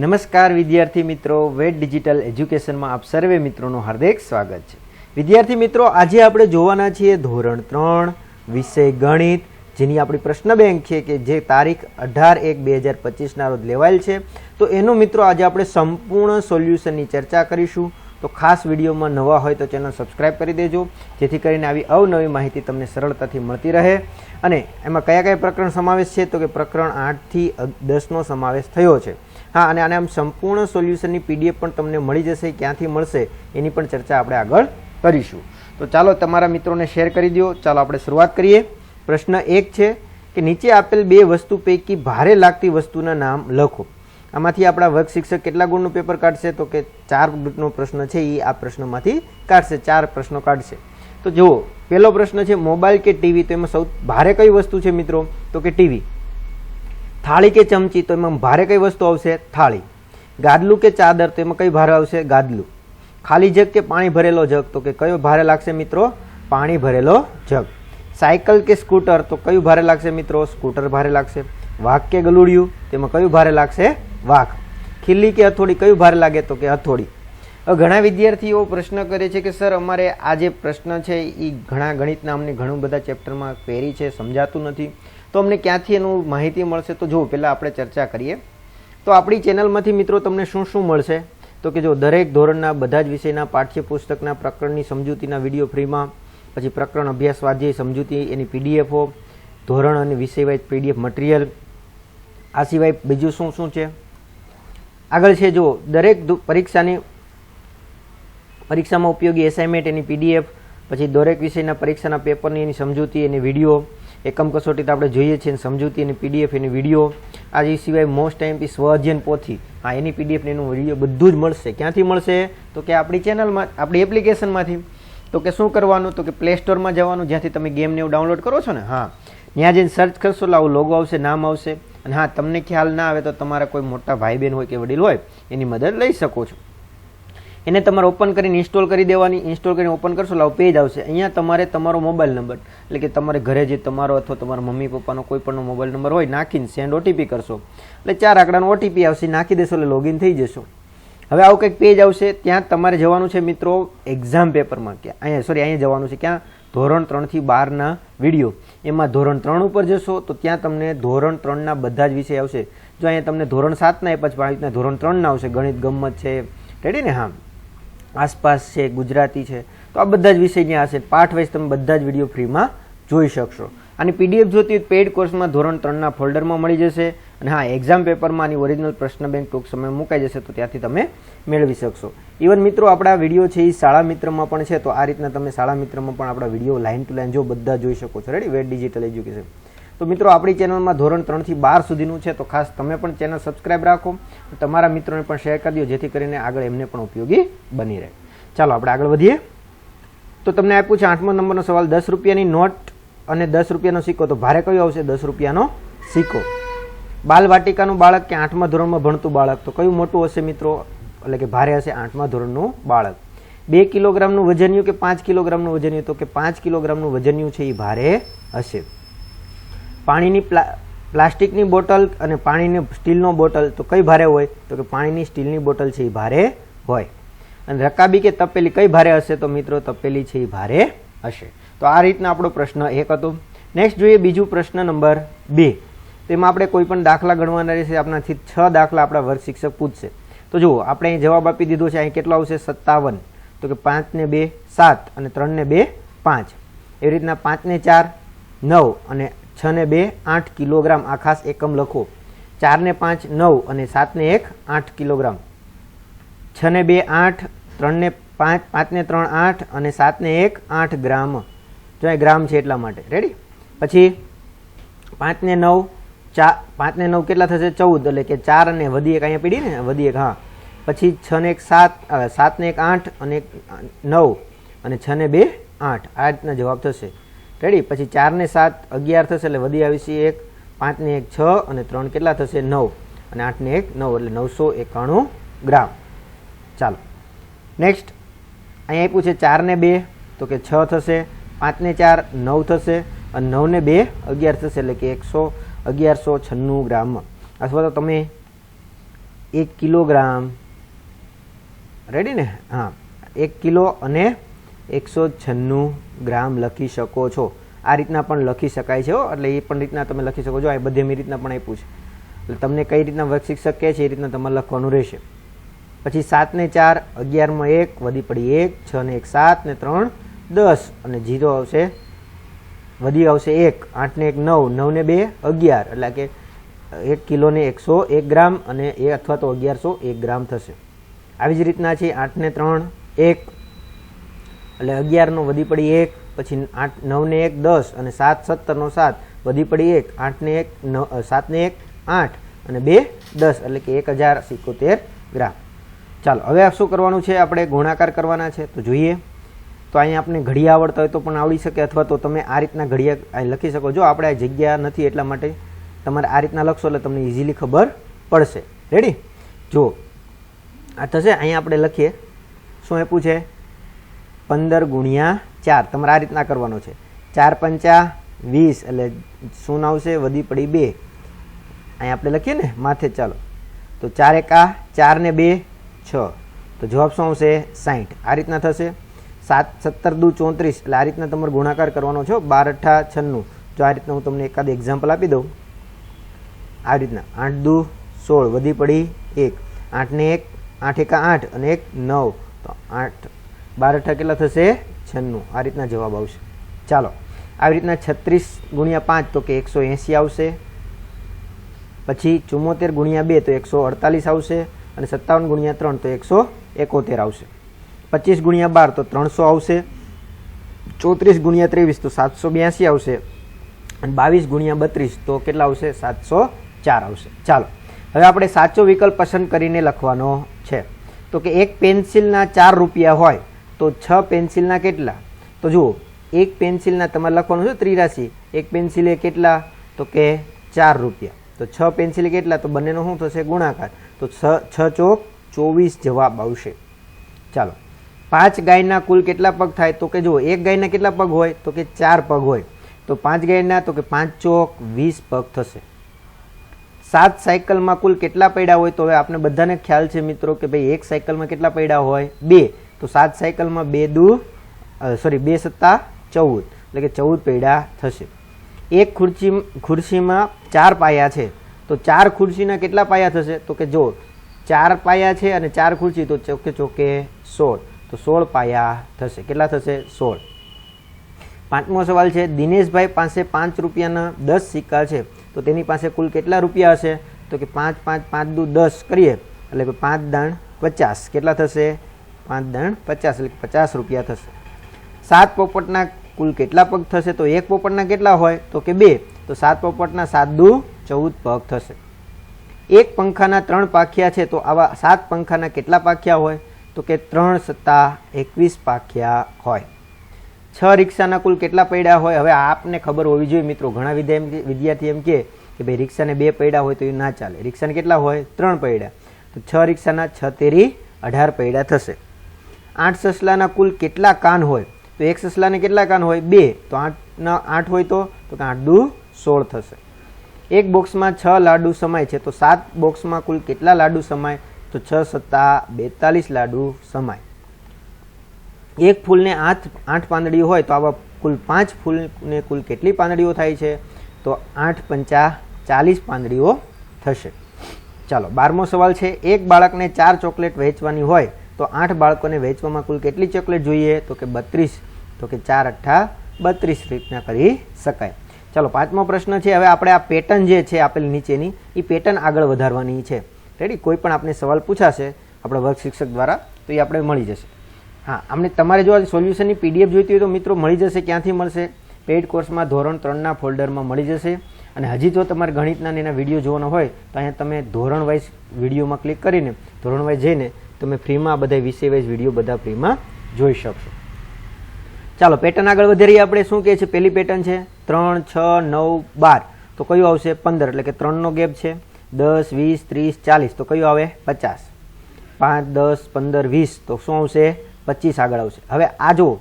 નમસ્કાર વિદ્યાર્થી મિત્રો વેટ ડિજિટલ એજ્યુકેશનમાં આપ સર્વે મિત્રોનું હાર્દિક સ્વાગત છે. વિદ્યાર્થી મિત્રો, આજે આપણે જોવાના છીએ ધોરણ ત્રણ, વિષય ગણિત, જેની આપણી પ્રશ્ન બેંક છે કે જે તારીખ અઢાર એક બે હજાર પચીસના રોજ લેવાયેલ છે. તો એનું મિત્રો, આજે આપણે સંપૂર્ણ સોલ્યુશનની ચર્ચા કરીશું. તો ખાસ વિડીયોમાં નવા હોય તો ચેનલ સબસ્ક્રાઇબ કરી દેજો, જેથી કરીને આવી અવનવી માહિતી તમને સરળતાથી મળતી રહે. અને એમાં કયા કયા પ્રકરણ સમાવેશ છે? તો કે પ્રકરણ આઠથી દસનો સમાવેશ થયો છે. હા, અને આને આમ સંપૂર્ણ સોલ્યુશનની પીડીએફ પણ તમને મળી જશે, ક્યાંથી મળશે, એની પણ ચર્ચા આપણે આગળ કરીશું. તો ચાલો તમારા મિત્રોને શેર કરી દો ચાલો આપણે શરૂઆત કરીએ. પ્રશ્ન એક છે કે નીચે આપેલ બે વસ્તુ પૈકી ભારે લાગતી વસ્તુના નામ લખો. આમાંથી આપણા વર્ગ શિક્ષક કેટલા ગુણનું પેપર કાઢશે? તો કે ચાર ગુણનો પ્રશ્ન છે એ આ પ્રશ્નમાંથી કાઢશે, ચાર પ્રશ્નો કાઢશે. તો જુઓ, પહેલો પ્રશ્ન છે, મોબાઈલ કે ટીવી? તો એમાં સૌ, ભારે કઈ વસ્તુ છે મિત્રો? તો કે ટીવી. થાળી કે ચમચી તો એમાં ભારે કઈ વસ્તુ આવશે? થાળી. ગાદલું કે ચાદર તો એમાં કઈ ભારે આવશે? ગાદલું. ખાલી જગ કે પાણી ભરેલો જગ? તો કે કયો ભારે લાગશે મિત્રો? પાણી ભરેલો જગ. સાયકલ કે સ્કૂટર? તો કયું ભારે લાગશે મિત્રો? સ્કૂટર ભારે લાગશે. વાઘ કે ગલુડિયું? તેમાં કયું ભારે લાગશે? વાઘ. ખીલ્લી કે હથોડી કયું ભારે લાગે? તો કે હથોડી. ઘણા વિદ્યાર્થીઓ પ્રશ્ન કરે છે કે, સર, અમારે આ જે પ્રશ્ન છે એ ઘણા ગણિતના અમને ઘણું બધા ચેપ્ટરમાં ક્વેરી છે, સમજાતું નથી. તો અમને ક્યાંથી એનું માહિતી મળશે? તો જો પહેલાં આપણે ચર્ચા કરીએ. તો આપણી ચેનલમાંથી મિત્રો તમને શું શું મળશે? તો કે જો દરેક ધોરણના બધા જ વિષયના પાઠ્યપુસ્તકના પ્રકરણની સમજૂતીના વીડિયો ફ્રીમાં, પછી પ્રકરણ અભ્યાસ સ્વાધ્યાય સમજૂતી, એની પીડીએફો, ધોરણ અને વિષયવાઇઝ પીડીએફ મટીરિયલ, આ સિવાય બીજું શું શું છે? આગળ છે જો દરેક પરીક્ષાની, પરીક્ષામાં ઉપયોગી એસાઇનમેન્ટ એની પીડીએફ, પછી દરેક વિષયના પરીક્ષાના પેપરની એની સમજૂતી, એની વીડિયો એકમ કસોટી તો આપણે જોઈએ છીએ સમજૂતી એની પીડીએફ એની વીડિયો. આ જે સિવાય મોસ્ટ ટાઈમથી સ્વઅધ્યયન પોથી. હા, એની પીડીએફ ને એનું વીડિયો બધું જ મળશે. ક્યાંથી મળશે? તો કે આપણી ચેનલમાં આપણી એપ્લિકેશનમાંથી તો કે શું કરવાનું? તો કે પ્લે સ્ટોરમાં જવાનું, જ્યાંથી તમે ગેમને એવું ડાઉનલોડ કરો છો ને? હા. ત્યાં જઈને સર્ચ કરશો, એટલે આવું લોગો આવશે, નામ આવશે. અને હા, તમને ખ્યાલ ના આવે તો તમારા કોઈ મોટા ભાઈ બહેન હોય કે વડીલ હોય, એની મદદ લઈ શકો છો. એને તમારે ઓપન કરીને ઇન્સ્ટોલ કરી દેવાની ઇન્સ્ટોલ કરીને ઓપન કરશો એટલે પેજ આવશે. અહીંયા તમારે તમારો મોબાઈલ નંબર એટલે કે તમારે ઘરે જે તમારો અથવા તમારા મમ્મી, પપ્પાનો કોઈ પણનો મોબાઈલ નંબર હોય, નાખીને સેન્ડ ઓટીપી કરશો. એટલે ચાર આંકડાનો ઓટીપી આવશે, નાખી દેશો એટલે લોગિન થઈ જશો. હવે આવું કંઈક પેજ આવશે, ત્યાં તમારે જવાનું છે મિત્રો એક્ઝામ પેપરમાં કે અહીંયા સોરી અહીંયા જવાનું છે ક્યાં? ધોરણ ત્રણથી બારના વીડિયો એમાં ધોરણ ત્રણ ઉપર જશો, તો ત્યાં તમને ધોરણ ત્રણના બધા જ વિષય આવશે. જો અહીંયા તમને ધોરણ સાતના એ પછી ધોરણ ત્રણના આવશે, ગણિત ગમત છે. રેડી ને? હા. આસપાસ છે, ગુજરાતી છે, તો આ બધા જ વિષય ત્યાં હશે. પાઠ વાઇઝ તમે બધા જ વીડિયો ફ્રીમાં જોઈ શકશો. અને પીડીએફ જોતી હોય પેડ કોર્સમાં ધોરણ ત્રણના ફોલ્ડરમાં મળી જશે અને હા એક્ઝામ પેપરમાં આની ઓરિજિનલ પ્રશ્ન બેંક ટૂંક સમય મુકાઈ જશે, તો ત્યાંથી તમે મેળવી શકશો. ઇવન મિત્રો, આપણા વીડિયો છે એ શાળા મિત્રમાં પણ છે, તો આ રીતના તમે શાળા મિત્રમાં પણ આપણા વીડિયો લાઇન ટુ લાઇન જો બધા જોઈ શકો છો. રેડી વેટ ડિજિટલ એજ્યુકેશન તો મિત્રો, આપણી ચેનલમાં ધોરણ ત્રણથી બાર સુધીનું છે, તો ખાસ તમે પણ ચેનલ સબસ્ક્રાઈબ રાખો તમારા મિત્રોને પણ શેર કરી દો, જેથી કરીને આગળ એમને પણ ઉપયોગી બની રહે. ચાલો, આપણે આગળ વધીએ. તો તમને આપ્યું છે, આઠમો નંબરનો સવાલ, દસ રૂપિયાની નોટ અને દસ રૂપિયાનો સિક્કો. તો ભારે કયો આવશે, દસ રૂપિયાનો સિક્કો? બાલ વાટિકાનું બાળક કે આઠમા ધોરણમાં ભણતું બાળક? તો કયું મોટું હશે મિત્રો? એટલે કે ભારે હશે આઠમા ધોરણનું બાળક. બે કિલોગ્રામનું વજન્યું કે પાંચ કિલોગ્રામનું વજન્યું? તો કે પાંચ કિલોગ્રામનું વજન્યું છે, એ ભારે હશે. પાણીની પ્લા, પ્લાસ્ટિકની બોટલ અને પાણીની સ્ટીલનો બોટલ તો કઈ ભારે હોય? તો કે પાણીની સ્ટીલની બોટલ છે એ ભારે હોય. અને રકાબી કે તપેલી કઈ ભારે હશે? તો મિત્રો તપેલી છે એ ભારે હશે. તો આ રીતના આપણો પ્રશ્ન એક હતો. નેક્સ્ટ જોઈએ બીજું પ્રશ્ન નંબર બે. તેમાં આપણે કોઈ પણ દાખલા ગણવાના રહેશે, આપણાથી છ દાખલા આપણા વર્ગ શિક્ષક પૂછશે. તો જુઓ, આપણે અહીં જવાબ આપી દીધો છે, અહીં કેટલો આવશે? સત્તાવન. તો કે પાંચને બે સાત અને ત્રણને બે પાંચ. એવી રીતના પાંચને ચાર, નવ અને છ ને બે, આઠ કિલોગ્રામ આ ખાસ એકમ લખો. ચાર ને પાંચ, નવ અને સાત ને એક, આઠ કિલોગ્રામ. છ ને બે, આઠ ત્રણ ને પાંચ પાંચ ને ત્રણ, આઠ અને સાત ને એક, આઠ ગ્રામ. જો ગ્રામ છે એટલા માટે. રેડી પછી પાંચ ને નવ ચાર પાંચ ને નવ કેટલા થશે? ચૌદ. એટલે કે ચાર અને વધી એક અહીંયા પીડી ને વધી એક, હા. પછી છ ને એક, સાત સાત ને એક, આઠ અને નવ અને છ ને બે, આઠ. આ રીતના જવાબ થશે. રેડી? પછી ચાર ને સાત, અગિયાર થશે એટલે વધી આવીશે એક પાંચ ને એક છ અને ત્રણ કેટલા થશે? નવ. અને આઠ ને એક, નવ એટલે નવસો એકાણું ગ્રામ. ચાલો. નેક્સ્ટ અહીંયા આપ્યું છે ચાર ને બે, તો કે છ થશે. પાંચ ને ચાર, નવ થશે. અને નવ ને બે, અગિયાર થશે એટલે કે એકસો અગિયારસો છન્નું ગ્રામ. અથવા તો તમે એક કિલોગ્રામ. રેડી ને? હા. એક કિલો અને એકસો છન્નું ગ્રામ લખી શકો છો. આ રીતના પણ લખી શકાય છે એટલે એ પણ રીતના તમે લખી શકો છો. આ બધી રીતના પણ આપ્યું છે. એટલે તમને કઈ રીતના વર્ગ શિક્ષક કહે છે એ રીતના તમારે લખવાનું રહેશે. પછી સાતને ચાર અગિયારમાં એક, વધી પડી એક, છ ને એક, સાત ને ત્રણ, દસ અને જીરો આવશે. વધી આવશે એક આઠને એક, નવ નવને બે, અગિયાર. એટલે કે એક કિલોને એકસો એક ગ્રામ અને એ અથવા તો અગિયારસો એક ગ્રામ થશે. આવી જ રીતના છે આઠને ત્રણ, એક એટલે અગિયારનો વધી પડી એક, પછી આઠ, નવને એક, દસ, અને સાત, સત્તરનો સાત. વધી પડી એક, આઠને એક નવ સાતને એક, આઠ, અને બે, દસ, એટલે કે એક હજાર સિત્તોતેર ગ્રામ. ચાલો, હવે આ શું કરવાનું છે? આપણે ગુણાકાર કરવાના છે. તો જોઈએ. તો અહીંયા આપણે ઘડિયા આવડતા હોય તો પણ આવડી શકે, અથવા તો તમે આ રીતના ઘડિયા લખી શકો. જો આપણે આ જગ્યા નથી એટલા માટે, તમારે આ રીતના લખશો એટલે તમને ઇઝીલી ખબર પડશે. રેડી જો, આ થશે. અહીંયા આપણે લખીએ. શું આપ્યું છે? પંદર ગુણ્યા ચાર. તમારે આ રીતના કરવાનો છે. ચાર પંચા વીસ, એટલે શું આવશે? વધી પડી બે. અહીંયા આપણે લખીએ ને, માથે ચાલો. તો ચાર એકા ચાર ને બે, છ. તો જવાબ શું આવશે? સાહીઠ આ રીતના થશે. સાત, સત્તર, દુ, ચોત્રીસ. એટલે આ રીતના તમારે ગુણાકાર કરવાનો છો બાર અઠા છન્નું. જો આ રીતના હું તમને એકાદ એક્ઝામ્પલ આપી દઉં. આ રીતના. આઠ, દુ, સોળ. વધી પડી એક. આઠ ને એક, આઠ એકા આઠ અને એક નવ. તો આઠ બાર અઠા કેટલા થશે? છન્નું. આ રીતના જવાબ આવશે. ચાલો. આવી રીતના છત્રીસ ગુણ્યા પાંચ તો કે એકસો એંસી આવશે. પછી ચુમ્મોતેર ગુણ્યા બે તો એકસો અડતાલીસ આવશે અને સત્તાવન ગુણ્યા ત્રણ તો એકસો એકોતેર આવશે. પચીસ ગુણ્યા બાર તો ત્રણસો આવશે. ચોત્રીસ ગુણ્યા ત્રેવીસ તો સાતસો બ્યાસી આવશે. અને બાવીસ ગુણ્યા બત્રીસ તો કેટલા આવશે? સાતસો ચાર આવશે. ચાલો. હવે આપણે સાચો વિકલ્પ પસંદ કરીને લખવાનો છે. તો કે એક પેન્સિલના ચાર રૂપિયા હોય તો છ પેન્સિલના કેટલા? તો જુઓ, એક પેન્સિલના તમારે લખવાનું છે ત્રિરાશી. એક પેન્સિલે કેટલા? તો કે ચાર રૂપિયા. તો છ પેન્સિલે કેટલા? તો બંનેનો શું થશે? ગુણાકાર. તો છ ચોક ચોવીસ જવાબ આવશે. ચાલો. પાંચ ગાયના કુલ કેટલા પગ થાય? તો કે જુઓ, એક ગાયના કેટલા પગ હોય? તો કે ચાર પગ હોય. તો પાંચ ગાયના, તો કે પાંચ ચોક વીસ પગ થશે. સાત સાયકલમાં કુલ કેટલા પૈડા હોય? તો હવે આપણે બધાને ખ્યાલ છે મિત્રો કે ભાઈ એક સાયકલમાં કેટલા પૈડા હોય? બે. તો સાત સાયકલમાં બે દુ સોરી બે સત્તા ચૌદ. એટલે કે ચૌદ પૈડા થશે. એક ખુરશી ખુરશીમાં ચાર પાયા છે. તો ચાર ખુરશીના કેટલા પાયા થશે? તો કે જો, ચાર પાયા છે અને ચાર ખુરશી, તો ચોકે ચોકે સોળ. તો સોળ પાયા થશે. કેટલા થશે? સોળ. પાંચમો સવાલ છે, દિનેશભાઈ પાસે પાંચ રૂપિયાના દસ સિક્કા છે. તો તેની પાસે કુલ કેટલા રૂપિયા હશે? તો કે પાંચ પાંચ પાંચ દુ દસ કરીએ. એટલે કે પાંચ દાણ પચાસ. કેટલા થશે? પાંચ દાણ પચાસ, એટલે પચાસ રૂપિયા થશે. સાત પોપટના કુલ કેટલા પગ થશે? તો એક પોપટના કેટલા હોય? તો કે બે. તો સાત પોપટના સાત દુ ચૌદ પગ થશે. એક પંખાના ત્રણ પાખિયા છે, તો આવા સાત પંખાના કેટલા પાખિયા હોય? તો કે ત્રણ સત્તા એકવીસ પાખિયા હોય. છ રિક્ષાના કુલ કેટલા પૈડા હોય? હવે આપને ખબર હોવી જોઈએ મિત્રો, ઘણા વિદ્યા વિદ્યાર્થી એમ કે કે ભાઈ રિક્ષાને બે પૈડા હોય તો એ ના ચાલે. રિક્ષાને કેટલા હોય? ત્રણ પૈડા તો છ રિક્ષાના છ તેરી અઢાર પૈડા થશે. આઠ સસલાના કુલ કેટલા કાન હોય? તો એક સસલાને કેટલા કાન હોય? બે. તો આઠના આઠ હોય તો? તો કે આઠ દુ સોળ થશે. એક બોક્સમાં છ લાડુ સમાય છે. તો સાત બોક્સમાં કુલ કેટલા લાડુ સમાય? તો છ સત્તા બેતાલીસ લાડુ સમાય. એક ફૂલને આઠ આઠ પાંદડીઓ હોય તો આવા કુલ પાંચ ફૂલને કુલ કેટલી પાંદડીઓ થાય છે? તો આઠ પંચા ચાલીસ પાંદડીઓ થશે. ચાલો, બારમો સવાલ છે. એક બાળકને ચાર ચોકલેટ વહેંચવાની હોય તો આઠ બાળકોને વેચવામાં કુલ કેટલી ચોકલેટ જોઈએ? તો કે બત્રીસ. તો કે ચાર અઠ્ઠા બત્રીસ રીતના કરી શકાય. ચાલો, પાંચમો પ્રશ્ન છે. હવે આપણે આ પેટર્ન જે છે, આપેલ નીચેની એ પેટર્ન આગળ વધારવાની છે. રેડી કોઈ પણ આપણે સવાલ પૂછાશે, આપણા વર્ગ શિક્ષક દ્વારા, તો એ આપણે મળી જશે. હા, આમને તમારે જો સોલ્યુશનની પીડીએફ જોઈતી હોય તો મિત્રો મળી જશે, ક્યાંથી મળશે? પેઇડ કોર્સમાં ધોરણ ત્રણના ફોલ્ડરમાં મળી જશે. અને હજી જો તમારે ગણિતના એના વીડિયો જોવાનો હોય, તો અહીંયા તમે ધોરણ વાઇઝ વિડીયોમાં ક્લિક કરીને, ધોરણ વાઇઝ જઈને તમે ફ્રીમાં આ બધા વિષય વાઇઝ વીડિયો બધા ફ્રીમાં જોઈ શકશો. ચાલો પેટર્ન આગળ વધારીએ આપણે શું કહે છે? પહેલી પેટર્ન છે, ત્રણ, છ, નવ, બાર. તો કયું આવશે? પંદર, એટલે કે ત્રણનો ગેપ છે. દસ, વીસ, ત્રીસ, ચાલીસ. તો કયું આવે? પચાસ. પાંચ, દસ, પંદર, વીસ. તો શું આવશે? પચીસ આગળ આવશે. હવે આ જુઓ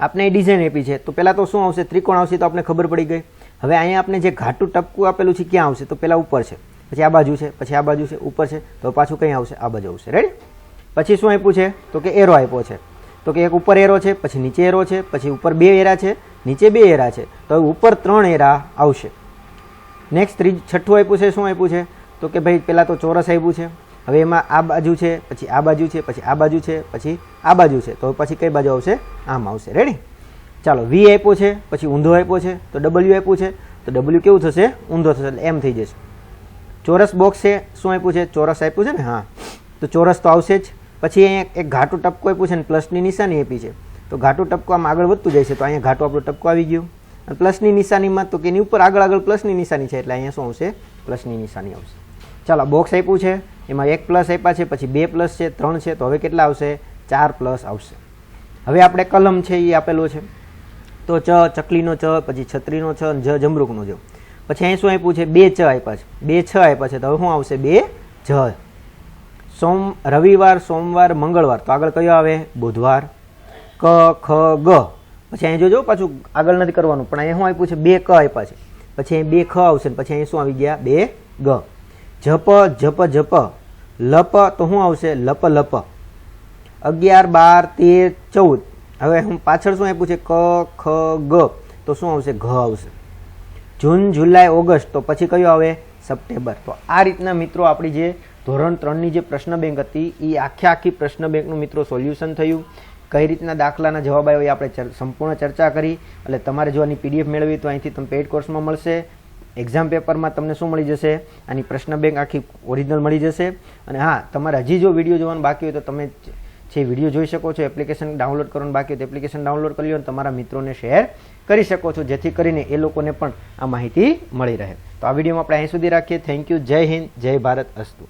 આપણે એ ડિઝાઇન આપી છે. તો પહેલાં તો શું આવશે? ત્રિકોણ આવશે તો આપણે ખબર પડી ગઈ. હવે અહીંયા આપણે જે ઘાટું ટપકું આપેલું છે, ક્યાં આવશે? તો પહેલાં ઉપર છે. પછી આ બાજુ છે, પછી આ બાજુ છે, ઉપર છે. તો પાછું કંઈ આવશે? આ બાજુ આવશે. રેડી પછી શું આપ્યું છે? તો કે એરો આપ્યો છે. તો કે એક ઉપર એરો છે, પછી નીચે એરો છે, પછી ઉપર બે એરા છે, નીચે બે એરા છે. તો ઉપર ત્રણ એરા આવશે. નેક્સ્ટ ત્રીજ, છઠ્ઠું આપ્યું છે, શું આપ્યું છે? તો કે ભાઈ પહેલાં તો ચોરસ આપ્યું છે. હવે એમાં આ બાજુ છે, પછી આ બાજુ છે, પછી આ બાજુ છે, પછી આ બાજુ છે. તો પછી કઈ બાજુ આવશે? આમ આવશે. રેડી ચાલો વી આપ્યો છે, પછી ઊંધો આપ્યો છે. તો ડબલ્યુ આપ્યું છે. તો ડબલ્યુ કેવું થશે? ઊંધો થશે. એટલે એમ થઈ જશે. ચોરસ બોક્સ છે. શું આપ્યું છે? ચોરસ આપ્યું છે ને? હા. તો ચોરસ તો આવશે જ. પછી અહીંયા એક ઘાટું ટપકો આપ્યું છે ને પ્લસની નિશાની આપી છે. તો ઘાટું ટપકો આમ આગળ વધતું જાય છે, તો અહીંયા ઘાટું આપણું ટપકો આવી ગયું. અને પ્લસની નિશાનીમાં તો કે એની ઉપર આગળ આગળ પ્લસની નિશાની છે, એટલે અહીંયા શું આવશે? પ્લસની નિશાની આવશે. ચાલો બોક્સ આપ્યું છે, એમાં એક પ્લસ આપ્યા છે, પછી બે પ્લસ છે, ત્રણ છે, તો હવે કેટલા આવશે? ચાર પ્લસ આવશે. હવે આપણે કલમ છે એ આપેલો છે. તો ચ, ચકલીનો ચ, પછી છત્રીનો છ અને જ, જમરૂકનો જ. પછી અહીં શું આપ્યું છે? બે ચ આપ્યા છે. બે છ આપ્યા છે, તો હવે શું આવશે? બે જ. સોમ રવિવાર, સોમવાર, મંગળવાર. તો આગળ કયો આવે? બુધવાર. ક, ખ, ગ. પછી અહીં જોજો, પાછું આગળ નથી કરવાનું. પણ અહીંયા શું આપ્યું છે? બે ક આપ્યા છે. પછી અહીં બે ખ આવશે પછી અહીં શું આવી ગયા? બે ગ. જપ જપ જપ. લપ, તો શું આવશે? લપ લપ. અગિયાર, બાર, તેર, ચૌદ. હવે હું પાછળ શું આપ્યું છે? ક, ખ, ગ. તો શું આવશે? ઘ આવશે. જૂન, જુલાઈ, ઓગસ્ટ. તો પછી કયો આવે? સપ્ટેમ્બર. તો આ રીતના મિત્રો આપણી જે ધોરણ ત્રણની જે પ્રશ્ન બેંક હતી એ આખે આખી પ્રશ્ન બેંકનું મિત્રો સોલ્યુશન થયું. કઈ રીતના દાખલાના જવાબ આવ્યો એ આપણે સંપૂર્ણ ચર્ચા કરી. એટલે તમારે જો આની પીડીએફ મેળવી તો અહીંથી તમે પેઇડ કોર્સમાં મળશે. એક્ઝામ પેપરમાં તમને શું મળી જશે? આની પ્રશ્ન બેંક આખી ઓરિજિનલ મળી જશે. અને હા, તમારે હજી જો વીડિયો જોવાનું બાકી હોય તો તમે જે વીડિયો જોઈ શકો છો, એપ્લિકેશન ડાઉનલોડ કરવાનું બાકી હોય તો એપ્લિકેશન ડાઉનલોડ કરી લો અને તમારા મિત્રોને શેર કરી શકો છો, જેથી કરીને એ લોકોને પણ આ માહિતી મળી રહે. તો આ વિડીયોમાં આપણે અહીં સુધી રાખીએ. Thank you. જય હિન્દ. જય ભારત અસ્તુ.